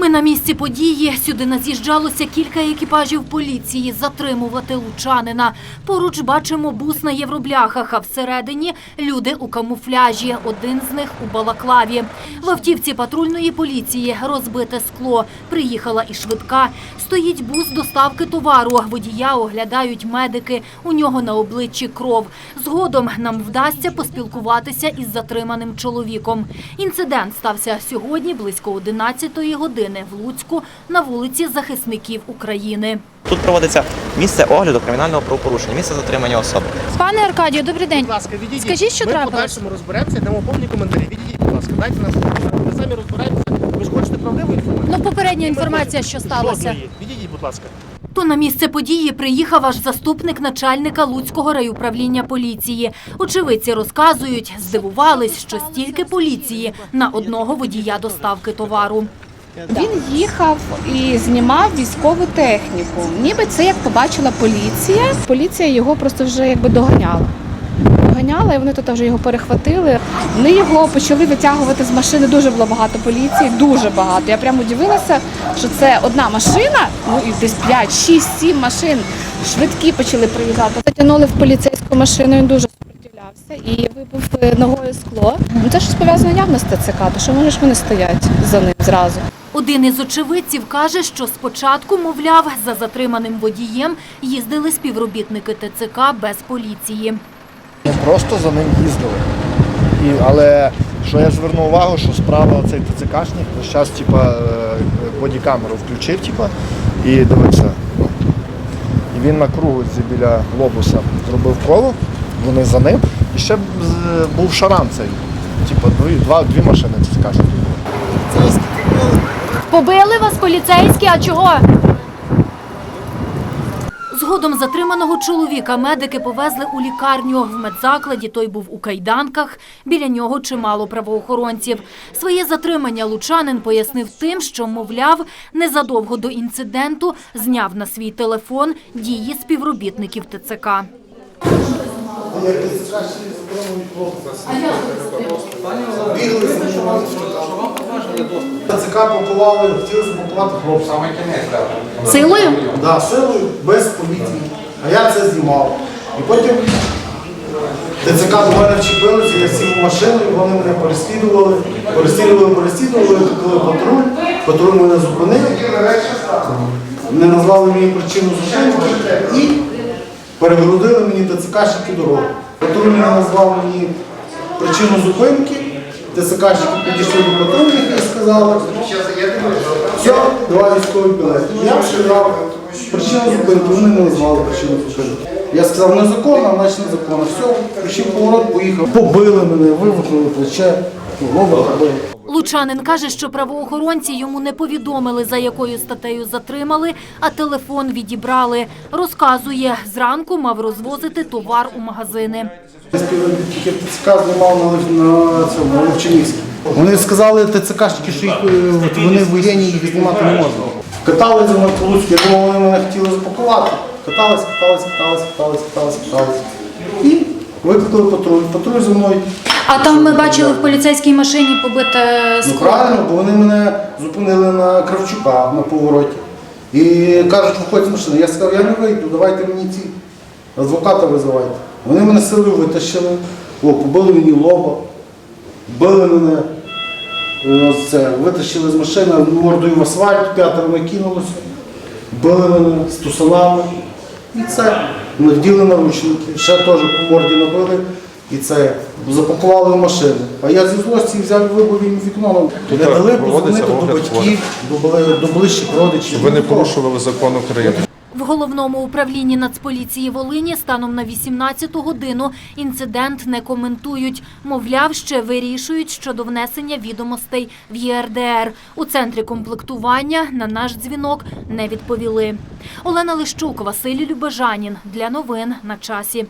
Ми на місці події. Сюди наз'їжджалося кілька екіпажів поліції затримувати лучанина. Поруч бачимо бус на євробляхах, а всередині люди у камуфляжі. Один з них у балаклаві. В автівці патрульної поліції розбите скло. Приїхала і швидка. Стоїть бус доставки товару. Водія оглядають медики. У нього на обличчі кров. Згодом нам вдасться поспілкуватися із затриманим чоловіком. Інцидент стався сьогодні близько 11-ї години в Луцьку на вулиці Захисників України. Тут проводиться місце огляду кримінального правопорушення, місце затримання особи. Пане Аркадію, добрий день. Будь ласка, відійдіть. Скажіть, що Ми трапилось? в подальшому розберемося, дамо повні коментарі. Відійдіть, будь ласка, дайте нам. Ми самі розбираємося. Ви ж хочете правдиву інформацію? Ну, попередня інформація, що сталося. Жодної. Відійдіть, будь ласка. То на місце події приїхав аж заступник начальника Луцького райуправління поліції. Очевидці розказують, здивувались, що стільки поліції на одного водія доставки товару. Він їхав і знімав військову техніку. Ніби це як побачила поліція. Поліція його просто вже якби доганяла. Доганяла, і вони тут вже його перехватили. Вони його почали витягувати з машини. Дуже було багато поліції, дуже багато. Я прямо удивилася, що це одна машина, ну і десь 5, 6, 7 машин. Швидкі почали приїжджати. Затягнули в поліцейську машину. Він дуже сопротивлявся і вибив е, ногою скло. Ну це щось пов'язано явно з ТЦК, то що вони ж вони стоять за ним зразу. Один із очевидців каже, що спочатку, мовляв, за затриманим водієм їздили співробітники ТЦК без поліції. Ми просто за ним їздили. І, але що я звернув увагу, що справа цей ТЦКшник весь час типа, е, бодікамеру включив типа, і дивився. Ну, і він на кругу біля глобуса зробив коло, вони за ним. І ще б був шарам цей. Типа, дві, дві машини ТЦКшників. Побили вас поліцейські, а чого? Згодом затриманого чоловіка медики повезли у лікарню. В медзакладі той був у кайданках. Біля нього чимало правоохоронців. Своє затримання лучанин пояснив тим, що, мовляв, незадовго до інциденту зняв на свій телефон дії співробітників ТЦК. ТЦК пакували, хотіли запакувати хлопця. Силою? Да, силою, без поліції. А я це знімав. І потім ТЦК до мене вчепилися, я сів в машину, і вони мене переслідували, переслідували, переслідували, викликали патруль, патруль мене зупинив, не назвали мені причину зупинки і перегородили мені ТЦКшники дорогу. Патруль не назвав мені причину зупинки, ТЦКшники підійшли до патрульних і сказали, все, два військові білети. Я сказав, причину зупинки, вони не назвали причину зупинки. Я сказав, незаконно, значить незаконно. Все, включив поворот, поїхав. Побили мене, вивихнули плече, голову побили. Лучанин каже, що правоохоронці йому не повідомили, за якою статтею затримали, а телефон відібрали. Розказує, зранку мав розвозити товар у магазини. Співробітники ТЦК знімав на, цьому на Вони сказали ТЦКшники, що їх, е, от вони воєнні, їх знімати не можна. Каталися на Луцьку, я думав, вони мене хотіли запакувати. Катались, катались, катались, катались, катались, катались. І викликали патруль. Патруль за мною. А там ми бачили в поліцейській машині побите Ну скло. правильно, бо вони мене зупинили на Кравчука на повороті. І кажуть, виходь з машини. Я сказав, я не вийду, давайте мені ці адвоката визивайте. Вони мене силою витащили, о, побили мені лоба, били мене, е, це, витащили з машини, мордою в асфальт, п'ятеро накинулося, били мене з тусанами. І це. Наділи наручники, ще теж по морді набили. І це запакували в машину. А я зі злості взяв і вибив їм вікно. Не дали позвонити до батьків, до, до ближчих родичів. Ви не порушували закон України. В головному управлінні Нацполіції Волині станом на 18-ту годину інцидент не коментують. Мовляв, ще вирішують щодо внесення відомостей в ЄРДР. У центрі комплектування на наш дзвінок не відповіли. Олена Лищук, Василій Любежанін. Для новин на часі.